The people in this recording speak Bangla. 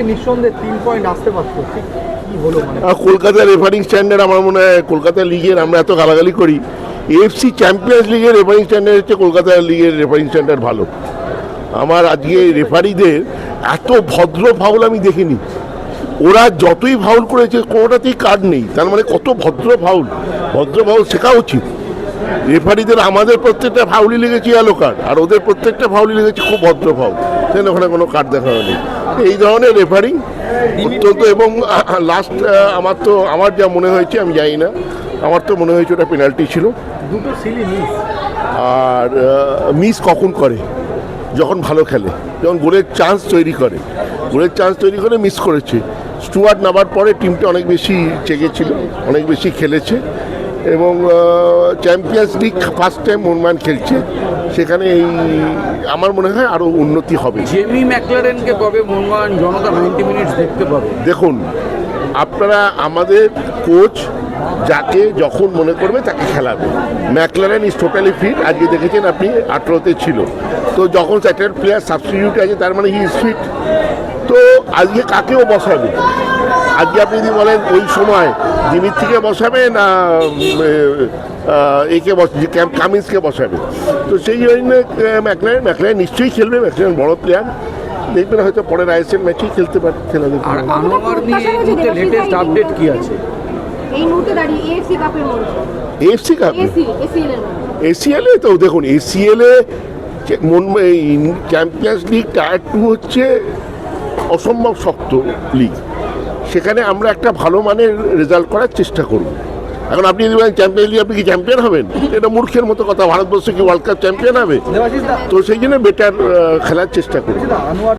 আজকে নিঃসন্দেহে তিন পয়েন্ট আসতে পারতো। ঠিক কি হলো আর কলকাতার রেফারিং স্ট্যান্ডার্ড আমার মনে হয় কলকাতা লিগের আমরা এত গালাগালি করি। এফসি চ্যাম্পিয়ন্স লিগের রেফারিং স্ট্যান্ডার্ড হচ্ছে কলকাতা লিগের রেফারিং স্ট্যান্ডার্ড ভালো। আমার আজকে রেফারিদের এত ভদ্র ফাউল আমি দেখিনি। ওরা যতই ফাউল করেছে, কোনোটাতেই কার্ড নেই। তার মানে কত ভদ্র ফাউল ভদ্র ফাউল শেখা উচিত। রেফারিদের আমাদের প্রত্যেকটা ফাউলই লেগেছে ইয়েলো কার্ড আর ওদের প্রত্যেকটা ফাউলই লেগেছে খুব ভদ্র ফাউল সেখানে ওখানে কোনো কার্ড দেখা হয়নি। এই ধরনের রেফারিং অত্যন্ত এবং লাস্ট আমার তো আমার যা মনে হয়েছে আমি জানি না। আমার তো মনে হয়েছে ওটা পেনাল্টি ছিল। দুটো সিলি মিস আর মিস কখন করে? যখন ভালো খেলে। যখন গোলের চান্স তৈরি করে। গোলের চান্স তৈরি করে মিস করেছে। স্টুয়ার্ট নামার পরে টিমটা অনেক বেশি চেগেছিল অনেক বেশি খেলেছে। এবং champions league first time Mohun Bagan খেলছে। সেখানে এই আমার মনে হয় আরও উন্নতি হবে। জেমি ম্যাকলারেনকে কবে মোহনবাগান জনতা নাইনটি মিনিটস দেখতে পাবে? দেখুন আপনারা আমাদের কোচ যাকে যখন মনে করবে তাকে খেলাবে। ম্যাকলারেন ইজ টোটালি ফিট আজকে দেখেছেন আপনি আঠেরোতে ছিল। তো যখন স্যাটেলাইট প্লেয়ার সাবস্টিটিউট আছে তার মানে হি ইজ ফিট তো আজকে কাকেও বসাবে? আজকে আপনি যদি বলেন ওই সময় দিমিত্রিকে বসাবে না একে কামিন্সকে বসাবে? তো সেই জন্য ম্যাকলারেন ম্যাকলারেন নিশ্চয়ই খেলবে ম্যাকলারেন বড় প্লেয়ার দেখবেন হয়তো পরের আইএসএল ম্যাচেই খেলতে পারে খেলাবে আর আনোয়ার নিয়ে লেটেস্ট আপডেট কি আছে? এই মুহূর্তে দাঁড়িয়ে এএফসি কাপের এফসি কাপ এসি এসিএল এসিএলে তো দেখুন এসিএলে মন চ্যাম্পিয়ন্স লিগ টায়ার টু হচ্ছে অসম্ভব শক্ত লিগ সেখানে আমরা একটা ভালো মানের রেজাল্ট করার চেষ্টা করব। এখন আপনি যদি বলেন চ্যাম্পিয়ন লিগ আপনি কি চ্যাম্পিয়ন হবেন? এটা মূর্খের মতো কথা। ভারতবর্ষ কি ওয়ার্ল্ড কাপ চ্যাম্পিয়ন হবে? তো সেই জন্য বেটার খেলার চেষ্টা করব।